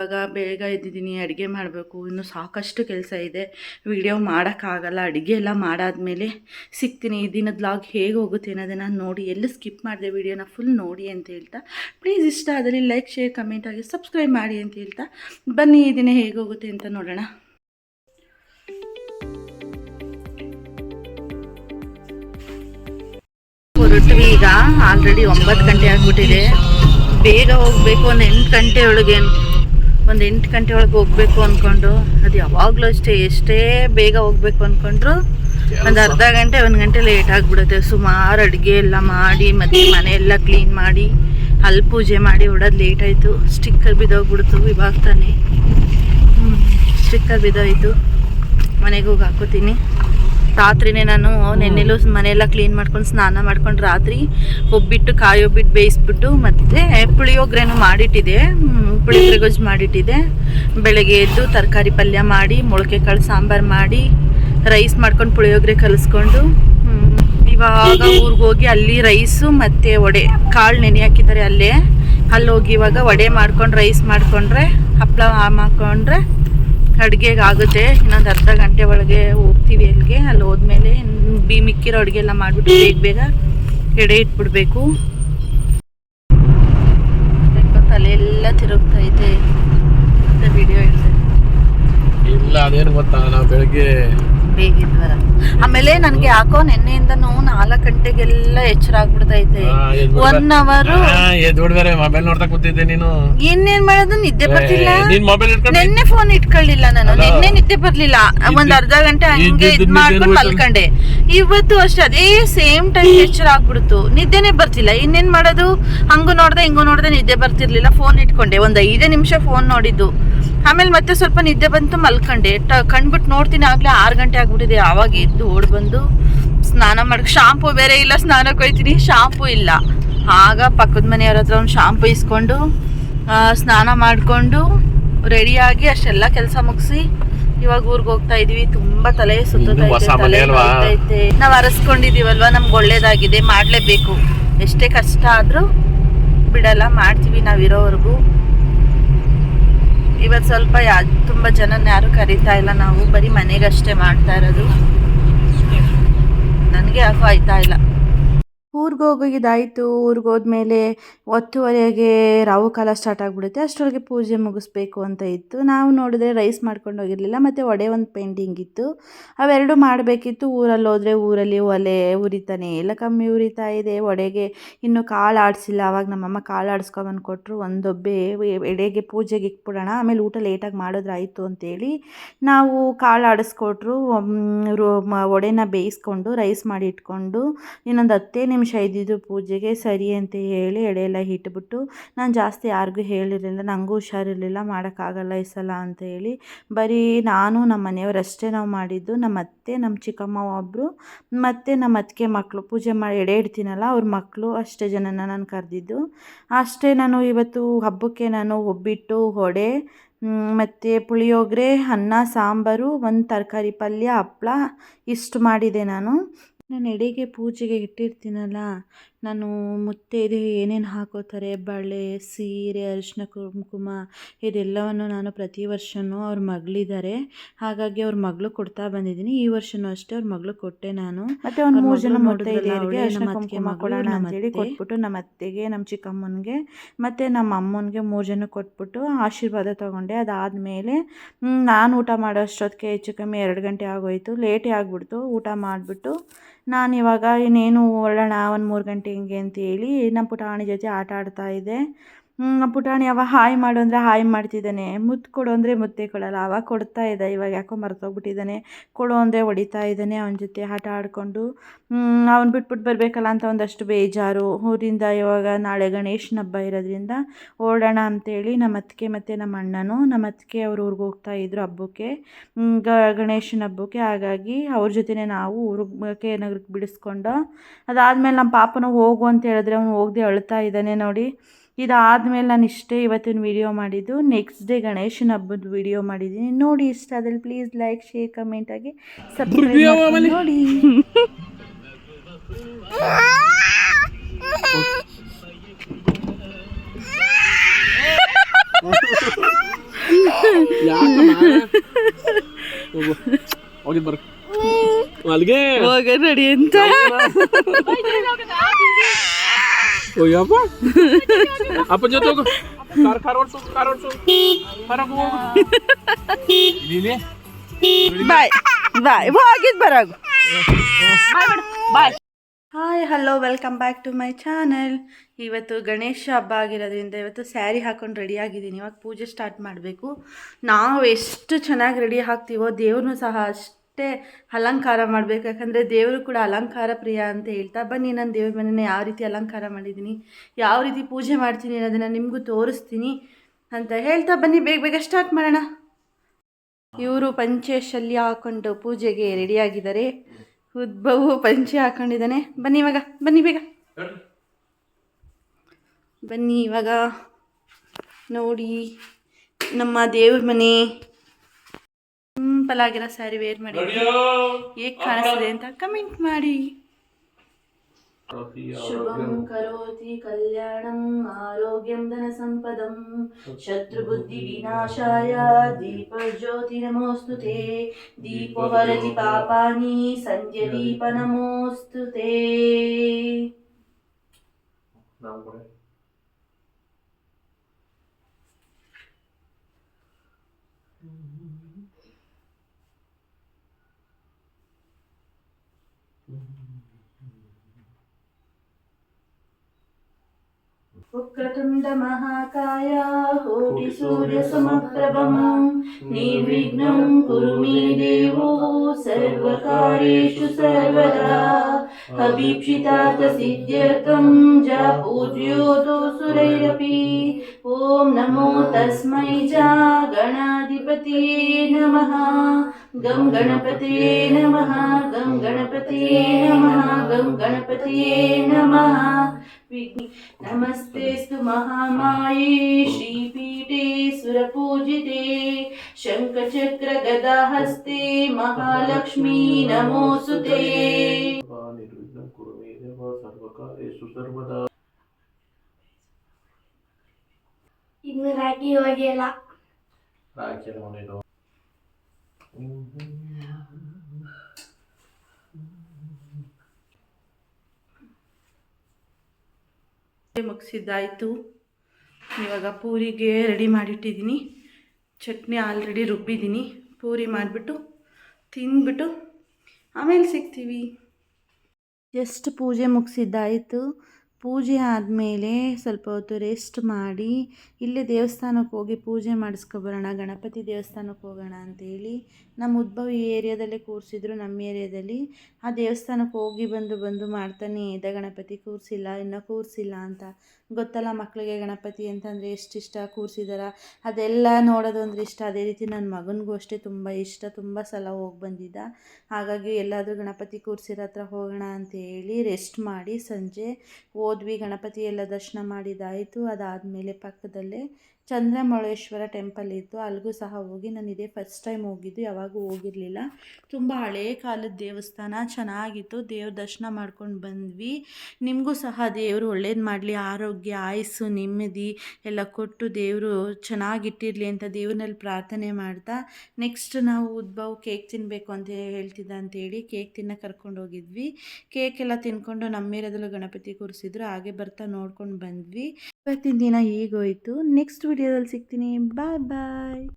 ಇವಾಗ ಬೇಗ ಎದ್ದಿದ್ದೀನಿ, ಅಡುಗೆ ಮಾಡಬೇಕು, ಇನ್ನು ಸಾಕಷ್ಟು ಕೆಲಸ ಇದೆ. ವಿಡಿಯೋ ಮಾಡೋಕ್ಕಾಗಲ್ಲ, ಅಡುಗೆ ಎಲ್ಲ ಮಾಡಾದಮೇಲೆ ಸಿಗ್ತೀನಿ. ಈ ದಿನದ ಬ್ಲಾಗ್ ಹೇಗೆ ಹೋಗುತ್ತೆ ಅನ್ನೋದನ್ನು ನೋಡಿ, ಎಲ್ಲಿ ಸ್ಕಿಪ್ ಮಾಡಿದೆ ವಿಡಿಯೋನ ಫುಲ್ ನೋಡಿ ಅಂತ ಹೇಳ್ತಾ. ಪ್ಲೀಸ್ ಇಷ್ಟ ಆದರೆ ಲೈಕ್ ಶೇರ್ ಕಮೆಂಟ್ ಆಗಿ ಸಬ್ಸ್ಕ್ರೈಬ್ ಮಾಡಿ ಅಂತ ಹೇಳ್ತಾ. ಬನ್ನಿ, ಈ ದಿನ ಹೇಗೆ ಹೋಗುತ್ತೆ ಅಂತ ನೋಡೋಣ. ಹೊರಟ್ವಿ ಈಗ ಆಲ್ರೆಡಿ ಒಂಬತ್ತು ಗಂಟೆ ಆಗ್ಬಿಟ್ಟಿದೆ. ಬೇಗ ಹೋಗಬೇಕು ಒಂದು ಎಂಟು ಗಂಟೆ ಒಳಗೆ ಒಂದು ಎಂಟು ಗಂಟೆ ಒಳಗೆ ಹೋಗ್ಬೇಕು ಅಂದ್ಕೊಂಡು ಅದು ಯಾವಾಗಲೂ ಅಷ್ಟೇ ಎಷ್ಟೇ ಬೇಗ ಹೋಗ್ಬೇಕು ಅಂದ್ಕೊಂಡ್ರು ಒಂದು ಅರ್ಧ ಗಂಟೆ ಒಂದು ಗಂಟೆ ಲೇಟ್ ಆಗಿಬಿಡುತ್ತೆ. ಸುಮಾರು ಅಡುಗೆ ಎಲ್ಲ ಮಾಡಿ ಮತ್ತು ಮನೆ ಎಲ್ಲ ಕ್ಲೀನ್ ಮಾಡಿ ಅಲ್ಲಿ ಪೂಜೆ ಮಾಡಿ ಹೊಡೋದು ಲೇಟ್ ಆಯಿತು. ಸ್ಟಿಕ್ಕರ್ ಬಿದ್ದೋಗ್ಬಿಡ್ತು ಇವಾಗ ತಾನೇ. ಸ್ಟಿಕ್ಕರ್ ಬಿದ್ದೋಯ್ತು. ಮನೆಗೆ ಹೋಗಿ ಹಾಕೋತೀನಿ. ರಾತ್ರಿನೇ ನಾನು ನೆನ್ನೆಲ್ಲೂ ಮನೆಯೆಲ್ಲ ಕ್ಲೀನ್ ಮಾಡ್ಕೊಂಡು ಸ್ನಾನ ಮಾಡ್ಕೊಂಡು ರಾತ್ರಿ ಒಬ್ಬಿಟ್ಟು ಕಾಯಿ ಒಬ್ಬಿಟ್ಟು ಬೇಯಿಸ್ಬಿಟ್ಟು ಮತ್ತೆ ಪುಳಿಯೋಗ್ರೆನೂ ಮಾಡಿಟ್ಟಿದೆ. ಪುಳಿಯೋಗರೆ ಗೊಜ್ಜು ಮಾಡಿಟ್ಟಿದೆ. ಬೆಳಗ್ಗೆ ಎದ್ದು ತರಕಾರಿ ಪಲ್ಯ ಮಾಡಿ ಮೊಳಕೆ ಕಾಳು ಸಾಂಬಾರು ಮಾಡಿ ರೈಸ್ ಮಾಡ್ಕೊಂಡು ಪುಳಿಯೋಗ್ರೆ ಕಲಿಸ್ಕೊಂಡು ಇವಾಗ ಊರಿಗೆ ಹೋಗಿ ಅಲ್ಲಿ ರೈಸು ಮತ್ತು ವಡೆ. ಕಾಳು ನೆನೆ ಹಾಕಿದ್ದಾರೆ ಅಲ್ಲೇ. ಅಲ್ಲಿ ಹೋಗಿ ಇವಾಗ ವಡೆ ಮಾಡ್ಕೊಂಡು ರೈಸ್ ಮಾಡಿಕೊಂಡ್ರೆ ಹಪ್ಪಳ ಹಾಕೊಂಡ್ರೆ ಅಡುಗೆಗೆ ಆಗುತ್ತೆ ಇನ್ನೊಂದು ಅರ್ಧ ಗಂಟೆ ಒಳಗೆ ಹೋಗ್ತೀವಿ ಅಲ್ಲಿಗೆ. ಅಲ್ಲಿ ಹೋದ್ಮೇಲೆ ಬಿ ಮಿಕ್ಕಿರೋ ಅಡುಗೆ ಎಲ್ಲ ಮಾಡಿಬಿಟ್ಟು ಬೇಗ ಬೇಗ ಎಡೆ ಇಟ್ಬಿಡ್ಬೇಕು. ತಲೆಯೆಲ್ಲ ತಲೆ ಎಲ್ಲ ತಿರುಗ್ತಾ ಇದೆ. ಅಂತ ವಿಡಿಯೋ ಇಲ್ಲ, ಅದೇನು ಗೊತ್ತಾ, ನಾವು ಬೆಳಗ್ಗೆ ಆಮೇಲೆ ನನಗೆ ಯಾಕೋ ನಿನ್ನೆಯಿಂದ ನಾಲ್ಕು ಗಂಟೆಗೆಲ್ಲ ಎಚ್ಚರ ಆಗ್ಬಿಡ್ತೈತೆ. ಒನ್ ಅವರ್ ಮೊಬೈಲ್ ನೋಡ್ತಾ ಕೂತಿದ್ದೆ ನೀನು. ಇನ್ನೇನ್ ಮಾಡೋದು? ನಿದ್ದೆ ಬರ್ತಿಲ್ಲ? ನೀನ್ ಮೊಬೈಲ್ ನಿನ್ನೆ ಫೋನ್ ಇಟ್ಕೊಳ್ಳಿಲ್ಲ ನಾನು. ನಿನ್ನೆ ನಿದ್ದೆ ಬರ್ಲಿಲ್ಲ. ಒಂದ್ ಅರ್ಧ ಗಂಟೆ ಹಂಗೆ ಇದ್ ಮಾಡ್ಕೊಂಡು. ಮಲ್ಕೊಂಡೆ. ಇವತ್ತು ಅಷ್ಟೇ ಅದೇ ಸೇಮ್ ಟೈಮ್ ಎಚ್ಚರ ಆಗ್ಬಿಡ್ತು. ನಿದ್ದೆನೆ ಬರ್ತಿಲ್ಲ. ಇನ್ನೇನ್ ಮಾಡೋದು? ಹಂಗು ನೋಡ್ದೆ ಹಿಂಗು ನೋಡ್ದೆ ನಿದ್ದೆ ಬರ್ತಿರ್ಲಿಲ್ಲ. ಫೋನ್ ಇಟ್ಕೊಂಡೆ. ಒಂದ್ ಐದೇ ನಿಮಿಷ ಫೋನ್ ನೋಡಿದ್ದು. ಆಮೇಲೆ ಮತ್ತೆ ಸ್ವಲ್ಪ ನಿದ್ದೆ ಬಂತು ಮಲ್ಕೊಂಡೆ. ಟ- ಕಣ್ಬಿಟ್ಟು ನೋಡ್ತೀನಿ ಆಗ್ಲೇ ಆರು ಗಂಟೆ ಆಗ್ಬಿಟ್ಟಿದೆ. ಆವಾಗ ಎದ್ದು ಓಡ್ ಬಂದು ಸ್ನಾನ ಮಾಡ್ ಶಾಂಪು ಬೇರೆ ಇಲ್ಲ ಸ್ನಾನಕ್ಕೆ ಹೋಯ್ತೀನಿ. ಶಾಂಪು ಇಲ್ಲ. ಆಗ ಪಕ್ಕದ ಮನೆಯವ್ರ ಹತ್ರ ಒಂದು ಶಾಂಪು ಇಸ್ಕೊಂಡು ಸ್ನಾನ ಮಾಡಿಕೊಂಡು ರೆಡಿಯಾಗಿ ಅಷ್ಟೆಲ್ಲ ಕೆಲಸ ಮುಗಿಸಿ ಇವಾಗ ಊರಿಗೆ ಹೋಗ್ತಾ ಇದೀವಿ. ತುಂಬಾ ತಲೆ ಸುತ್ತೈತೆ. ನಾವ್ ಅರಸ್ಕೊಂಡಿದೀವಲ್ವಾ? ನಮ್ಗೆ ಒಳ್ಳೇದಾಗಿದೆ. ಮಾಡ್ಲೇಬೇಕು. ಎಷ್ಟೇ ಕಷ್ಟ ಆದ್ರೂ ಬಿಡಲ್ಲ. ಮಾಡ್ತೀವಿ ನಾವಿರೋವರೆಗೂ ಇವತ್ತು ಸ್ವಲ್ಪ ಯಾ, ತುಂಬ ಜನ ಯಾರು ಕರೀತಾ ಇಲ್ಲ. ನಾವು ಬರೀ ಮನೆಗಷ್ಟೇ ಮಾಡ್ತಾ ಇರೋದು. ನನಗೆ ಯಾಕೋ ಆಯ್ತಾ ಇಲ್ಲ. ಊರಿಗೆ ಹೋಗಿದ್ದಾಯಿತು ಊರಿಗೆ ಹೋದ್ಮೇಲೆ ಒತ್ತುವರೆಗೆ ರಾವು ಕಾಲ ಸ್ಟಾರ್ಟ್ ಆಗಿಬಿಡುತ್ತೆ. ಅಷ್ಟರೊಳಗೆ ಪೂಜೆ ಮುಗಿಸ್ಬೇಕು ಅಂತ ಇತ್ತು. ನಾವು ನೋಡಿದ್ರೆ ರೈಸ್ ಮಾಡ್ಕೊಂಡು ಹೋಗಿರಲಿಲ್ಲ, ಮತ್ತು ಒಡೆ ಒಂದು ಪೆಂಡಿಂಗ್ ಇತ್ತು. ಅವೆರಡು ಮಾಡಬೇಕಿತ್ತು. ಊರಲ್ಲಿ ಹೋದರೆ ಊರಲ್ಲಿ ಒಲೆ ಉರಿತಾನೆ ಎಲ್ಲ ಕಮ್ಮಿ ಉರಿತಾ ಇದೆ. ಒಡೆಗೆ ಇನ್ನೂ ಕಾಳು ಆಡಿಸಿಲ್ಲ. ಅವಾಗ ನಮ್ಮಮ್ಮ ಕಾಳು ಆಡಿಸ್ಕೊಬಂದು ಕೊಟ್ಟರು ಒಂದೊಬ್ಬೆ ಎಡೆಗೆ ಪೂಜೆಗೆ ಇಕ್ಬಿಡೋಣ ಆಮೇಲೆ ಊಟ ಲೇಟಾಗಿ ಮಾಡೋದ್ರಾಯಿತು ಅಂತೇಳಿ ನಾವು ಕಾಳು ಆಡಿಸ್ಕೊಟ್ರು. ಒಡೆನ ಬೇಯಿಸ್ಕೊಂಡು ರೈಸ್ ಮಾಡಿ ಇಟ್ಕೊಂಡು, ಇನ್ನೊಂದು ಹತ್ತೇ ನಿಮಿಷ ಇದ್ದಿದ್ದು ಪೂಜೆಗೆ ಸರಿ ಅಂತ ಹೇಳಿ ಎಡೆ ಎಲ್ಲ ಇಟ್ಬಿಟ್ಟು ನಾನು ಜಾಸ್ತಿ ಯಾರಿಗೂ ಹೇಳಿರಲಿಲ್ಲ ನನಗೂ ಹುಷಾರಿರಲಿಲ್ಲ, ಮಾಡೋಕ್ಕಾಗಲ್ಲ ಈ ಸಲ ಅಂತ ಹೇಳಿ ಬರೀ ನಾನು ನಮ್ಮ ಮನೆಯವರಷ್ಟೇ ನಾವು ಮಾಡಿದ್ದು ನಮ್ಮ ಅತ್ತೆ ನಮ್ಮ ಚಿಕ್ಕಮ್ಮ ಒಬ್ಬರು ಮತ್ತು ನಮ್ಮ ಅತ್ತಿಗೆ ಮಕ್ಕಳು ಪೂಜೆ ಮಾಡಿ ಎಡೆ ಇಡ್ತೀನಲ್ಲ, ಅವ್ರ ಮಕ್ಕಳು ಅಷ್ಟೇ ಜನನ ನಾನು ಕರೆದಿದ್ದು. ಅಷ್ಟೇ ನಾನು ಇವತ್ತು ಹಬ್ಬಕ್ಕೆ ನಾನು ಒಬ್ಬಿಟ್ಟು ಹೊಡೆ ಮತ್ತು ಪುಳಿಯೋಗರೆ, ಅನ್ನ, ಸಾಂಬಾರು, ಒಂದು ತರಕಾರಿ ಪಲ್ಯ ಹಪ್ಪಳ ಇಷ್ಟು ಮಾಡಿದೆ ನಾನು. ನಾನು ಎಡೆಗೆ ಪೂಜೆಗೆ ಇಟ್ಟಿರ್ತೀನಲ್ಲ ನಾನು ಮುತ್ತೈದೆ ಏನೇನು ಹಾಕೋತಾರೆ ಬಳೆ ಸೀರೆ ಅರಿಶಿನ ಕುಂಕುಮ ಇದೆಲ್ಲವನ್ನು ನಾನು ಪ್ರತಿ ವರ್ಷವೂ ಅವ್ರ ಮಗಳಿದ್ದಾರೆ. ಹಾಗಾಗಿ ಅವ್ರ ಮಗಳು ಕೊಡ್ತಾ ಬಂದಿದ್ದೀನಿ. ಈ ವರ್ಷವೂ ಅಷ್ಟೇ ಅವ್ರ ಮಗಳು ಕೊಟ್ಟೆ ನಾನು. ಮತ್ತೆ ಒಂದು ಮೂರು ಜನ ಮುತ್ತೈದೆಯರಿಗೆ ನಮ್ಮ ಅತ್ತಿಗೆ. ಕೊಟ್ಬಿಟ್ಟು ನಮ್ಮ ಅತ್ತೆಗೆ ನಮ್ಮ ಚಿಕ್ಕಮ್ಮನಿಗೆ ಮತ್ತು ನಮ್ಮ ಅಮ್ಮನಿಗೆ ಮೂರು ಜನ ಕೊಟ್ಬಿಟ್ಟು ಆಶೀರ್ವಾದ ತೊಗೊಂಡೆ. ಅದಾದಮೇಲೆ ನಾನು ಊಟ ಮಾಡೋ ಅಷ್ಟೊತ್ತಿಗೆ ಹೆಚ್ಚು ಕಮ್ಮಿ ಎರಡು ಗಂಟೆ ಆಗೋಯ್ತು. ಲೇಟೇ ಆಗಿಬಿಡ್ತು. ಊಟ ಮಾಡಿಬಿಟ್ಟು ನಾನು ಇವಾಗ ಇನ್ನೇನು ಹೊರಡೋಣ ಒಂದು ಮೂರು ಗಂಟೆ ಹಿಂಗೆ ಅಂತೇಳಿ ನಮ್ಮ ಪುಟಾಣಿ ಜೊತೆ ಆಟ ಆಡ್ತಾ ಹ್ಮ್, ಪುಟಾಣಿ ಅವ ಹಾಯ್ ಮಾಡು ಅಂದರೆ ಹಾಯ್ ಮಾಡ್ತಿದ್ದಾನೆ. ಮುತ್ತು ಕೊಡು ಅಂದರೆ ಮುತ್ತೇ ಕೊಡಲ್ಲ. ಅವ ಕೊಡ್ತಾ ಇದ್ದ ಇವಾಗ ಯಾಕೋ ಮರ್ತೋಗ್ಬಿಟ್ಟಿದ್ದಾನೆ. ಕೊಡು ಅಂದರೆ ಹೊಡಿತಾ ಇದ್ದಾನೆ ಅವನ ಜೊತೆ ಆಟ ಆಡಿಕೊಂಡು. ಅವ್ನು ಬಿಟ್ಬಿಟ್ಟು ಬರಬೇಕಲ್ಲ ಅಂತ ಒಂದಷ್ಟು ಬೇಜಾರು. ಊರಿಂದ ಇವಾಗ ನಾಳೆ ಗಣೇಶನ ಹಬ್ಬ ಇರೋದ್ರಿಂದ ಓಡೋಣ ಅಂತೇಳಿ ನಮ್ಮ ಅತ್ತಿಗೆ ಮತ್ತು ನಮ್ಮ ಅಣ್ಣನು ನಮ್ಮ ಅತ್ತಿಗೆ ಅವ್ರ ಊರಿಗೆ ಹೋಗ್ತಾ ಇದ್ರು ಹಬ್ಬಕ್ಕೆ. ಗ, ಗಣೇಶನ ಹಬ್ಬಕ್ಕೆ. ಹಾಗಾಗಿ ಅವ್ರ ಜೊತೆನೇ ನಾವು ಊರಿಗೆ ನಗರಕ್ಕೆ ಬಿಡಿಸ್ಕೊಂಡು. ಅದಾದಮೇಲೆ ನಮ್ಮ ಪಾಪನ ಹೋಗು ಅಂತ ಹೇಳಿದ್ರೆ ಅವ್ನು ಹೋಗದೆ ಅಳ್ತಾ ಇದ್ದಾನೆ ನೋಡಿ. ಇದಾದಮೇಲೆ ನಾನು ಇಷ್ಟೇ ಇವತ್ತಿನ ವಿಡಿಯೋ ಮಾಡಿದ್ದು. ನೆಕ್ಸ್ಟ್ ಡೇ ಗಣೇಶನ ಹಬ್ಬದ ವಿಡಿಯೋ ಮಾಡಿದ್ದೀನಿ ನೋಡಿ ಇಷ್ಟ ಅದ್ರಲ್ಲಿ ಪ್ಲೀಸ್ ಲೈಕ್ ಶೇರ್ ಕಮೆಂಟ್ ಆಗಿ ಸಬ್ಸ್ಕ್ರೈಬ್. ನೋಡಿ. ಹೋಗು. ಹೋಗಿದ್ ಬರ್. ಅಲ್ಲಿಗೆ. ಹೋಗ ನಡಿ ಅಂತ. ಹೋಗ್ಯಪ್ಪ ಅಪ್ಪ ಜೊತೆ ಹೋಗು ಕಾರ್ ಕಾರ್ ಓಡ್ಸು ಕಾರ್ ಓಡ್ಸು ಕಾರ್ ಹೋಗು ಇಲ್ಲಿ ಬಾಯ್ ಬಾಯ್ ಹೋಗಿದ್ ಬರಾಗು bye hi hello welcome back to my channel ಇವತ್ತು ಗಣೇಶ ಹಬ್ಬ ಆಗಿರೋದ್ರಿಂದ ಇವತ್ತು ಸ್ಯಾರಿ ಹಾಕೊಂಡು ರೆಡಿ ಆಗಿದ್ದೀನಿ. ಇವಾಗ ಪೂಜೆ ಸ್ಟಾರ್ಟ್ ಮಾಡಬೇಕು. ನಾವು ಎಷ್ಟು ಚೆನ್ನಾಗಿ ರೆಡಿ ಆಗ್ತೀವೋ ದೇವ್ರನ್ನೂ ಸಹ ಅಷ್ಟೇ ಅಲಂಕಾರ ಮಾಡಬೇಕು. ಯಾಕಂದರೆ ದೇವರು ಕೂಡ ಅಲಂಕಾರ ಪ್ರಿಯ ಅಂತ ಹೇಳ್ತಾ, ಬನ್ನಿ ನಾನು ದೇವ್ರ ಮನೆನ ಯಾವ ರೀತಿ ಅಲಂಕಾರ ಮಾಡಿದ್ದೀನಿ, ಯಾವ ರೀತಿ ಪೂಜೆ ಮಾಡ್ತೀನಿ ಅನ್ನೋದನ್ನು ನಿಮಗೂ ತೋರಿಸ್ತೀನಿ ಅಂತ ಹೇಳ್ತಾ ಬನ್ನಿ. ಬೇಗ ಬೇಗ ಸ್ಟಾರ್ಟ್ ಮಾಡೋಣ. ಇವರು ಪಂಚೆ ಶಲ್ಯ ಹಾಕ್ಕೊಂಡು ಪೂಜೆಗೆ ರೆಡಿಯಾಗಿದ್ದಾರೆ ಉದ್ಭವು ಪಂಚೆ ಹಾಕೊಂಡಿದ್ದಾನೆ. ಬನ್ನಿ ಇವಾಗ, ಬನ್ನಿ ಬೇಗ. ಬನ್ನಿ ಇವಾಗ ನೋಡಿ ನಮ್ಮ ದೇವ್ರ ಮನೆ. ಸಿಂಪಲ್ ಆಗಿರೋ ಸ್ಯಾರಿ ವೇರ್ ಮಾಡಿ. ಹೇಗೆ ಕಾಣಿಸ್ತಿದೆ ಅಂತ ಕಮೆಂಟ್ ಮಾಡಿ. ಶುಭಂ ಕರೋತಿ ಕಲ್ಯಾಣಂ ಆರೋಗ್ಯಂ ಧನ ಸಂಪದಂ. ಶತ್ರುಬುದ್ಧಿ ವಿನಾಶಾಯ ದೀಪ ಜ್ಯೋತಿ ನಮೋಸ್ತು ತೇ. ದೀಪೋ ಹರತಿ ಪಾಪಾನಿ ಸಂಧ್ಯ ದೀಪ ನಮೋಸ್ತು ತೇ. ವಕ್ರತುಂಡ वक्रतुण्डमहाकाया कोटिसूर्यसमप्रभमं निर्विघ्नं कुरु मे देवो सर्वकार्येषु सर्वदा। अभीप्सितार्थसिद्ध्यर्थं जा सुरैरपि। ॐ नमो तस्मै गणाधिपते नमः। गं गणपते नमः, गं गणपते नमः, गं गणपते नमः। नमस्तेस्तु महामाये, श्रीपीठे सुरपूजिते शङ्खचक्रगदाहस्ते महालक्ष्मी नमोऽस्तु ते। सर्वकारेषु सर्वदा ಇನ್ನು ರಾಗಿ ಹೋಗಿಲ್ಲ ರಾಗಿ ಮುಗಿಸಿದ್ದಾಯಿತು. ಇವಾಗ ಪೂರಿಗೆ ರೆಡಿ ಮಾಡಿಟ್ಟಿದ್ದೀನಿ. ಚಟ್ನಿ ಆಲ್ರೆಡಿ ರುಬ್ಬಿದ್ದೀನಿ. ಪೂರಿ ಮಾಡಿಬಿಟ್ಟು ತಿಂದ್ಬಿಟ್ಟು ಆಮೇಲೆ ಸಿಗ್ತೀವಿ. ಜಸ್ಟ್ ಪೂಜೆ ಮುಗಿಸಿದ್ದಾಯಿತು? ಪೂಜೆ ಆದಮೇಲೆ ಸ್ವಲ್ಪ ಹೊತ್ತು ರೆಸ್ಟ್ ಮಾಡಿ, ಇಲ್ಲೇ ದೇವಸ್ಥಾನಕ್ಕೆ ಹೋಗಿ ಪೂಜೆ ಮಾಡಿಸ್ಕೊಬರೋಣ, ಗಣಪತಿ ದೇವಸ್ಥಾನಕ್ಕೆ ಹೋಗೋಣ ಅಂತೇಳಿ ನಮ್ಮ ಉದ್ಭವ ಈ ಏರಿಯಾದಲ್ಲೇ ಕೂರಿಸಿದ್ರು, ನಮ್ಮ ಏರಿಯಾದಲ್ಲಿ. ಆ ದೇವಸ್ಥಾನಕ್ಕೆ ಹೋಗಿ ಬಂದು ಬಂದು ಮಾಡ್ತಾನೆ ಇದ್ದ, ಗಣಪತಿ ಕೂರಿಸಿಲ್ಲ, ಇನ್ನೂ ಕೂರಿಸಿಲ್ಲ ಅಂತ. ಗೊತ್ತಲ್ಲ ಮಕ್ಕಳಿಗೆ ಗಣಪತಿ ಅಂತಂದರೆ ಎಷ್ಟು ಇಷ್ಟ ಕೂರಿಸಿದಾರ? ಅದೆಲ್ಲ ನೋಡೋದು ಅಂದರೆ ಇಷ್ಟ. ಅದೇ ರೀತಿ ನನ್ನ ಮಗನಿಗೂ ಅಷ್ಟೇ ತುಂಬ ಇಷ್ಟ. ತುಂಬ ಸಲ ಹೋಗಿ ಬಂದಿದ್ದ. ಹಾಗಾಗಿ ಎಲ್ಲಾದರೂ ಗಣಪತಿ ಕೂರಿಸಿರೋ ಹತ್ರ ಹೋಗೋಣ ಅಂತ ಹೇಳಿ ರೆಸ್ಟ್ ಮಾಡಿ ಸಂಜೆ ಹೋದ್ವಿ, ಗಣಪತಿ ಎಲ್ಲ ದರ್ಶನ ಮಾಡಿದ್ದಾಯಿತು ಅದಾದಮೇಲೆ ಪಕ್ಕದಲ್ಲೇ ಚಂದ್ರಮೌಳೇಶ್ವರ ಟೆಂಪಲ್ ಇತ್ತು. ಅಲ್ಲಿಗೂ ಸಹ ಹೋಗಿ ನಾನು ಇದೇ ಫಸ್ಟ್ ಟೈಮ್ ಹೋಗಿದ್ದು, ಯಾವಾಗೂ ಹೋಗಿರಲಿಲ್ಲ. ತುಂಬ ಹಳೇ ಕಾಲದ ದೇವಸ್ಥಾನ, ಚೆನ್ನಾಗಿತ್ತು. ದೇವ್ರ ದರ್ಶನ ಮಾಡ್ಕೊಂಡು ಬಂದ್ವಿ. ನಿಮಗೂ ಸಹ ದೇವರು ಒಳ್ಳೇದು ಮಾಡಲಿ, ಆರೋಗ್ಯ, ಆಯಸ್ಸು, ನೆಮ್ಮದಿ ಎಲ್ಲ ಕೊಟ್ಟು ದೇವರು ಚೆನ್ನಾಗಿಟ್ಟಿರಲಿ ಅಂತ ದೇವ್ರಲ್ಲಿ ಪ್ರಾರ್ಥನೆ ಮಾಡ್ತಾ, ನೆಕ್ಸ್ಟ್ ನಾವು ಉದ್ಭವ್ ಕೇಕ್ ತಿನ್ನಬೇಕು ಅಂತ ಹೇಳ್ತಿದ್ದ ಅಂತೇಳಿ ಕೇಕ್ ತಿನ್ನ ಕರ್ಕೊಂಡು ಹೋಗಿದ್ವಿ ಕೇಕ್ ಎಲ್ಲ ತಿನ್ಕೊಂಡು ನಮ್ಮೇರದಲ್ಲೂ ಗಣಪತಿ ಕೂರಿಸಿದ್ರು. ಹಾಗೆ ಬರ್ತಾ ನೋಡ್ಕೊಂಡು ಬಂದ್ವಿ. ಇವತ್ತಿನ ದಿನ ಹೀಗೋಯ್ತು. ನೆಕ್ಸ್ಟ್ ವಿಡಿಯೋದಲ್ಲಿ ಸಿಗ್ತೀನಿ. ಬಾಯ್ ಬಾಯ್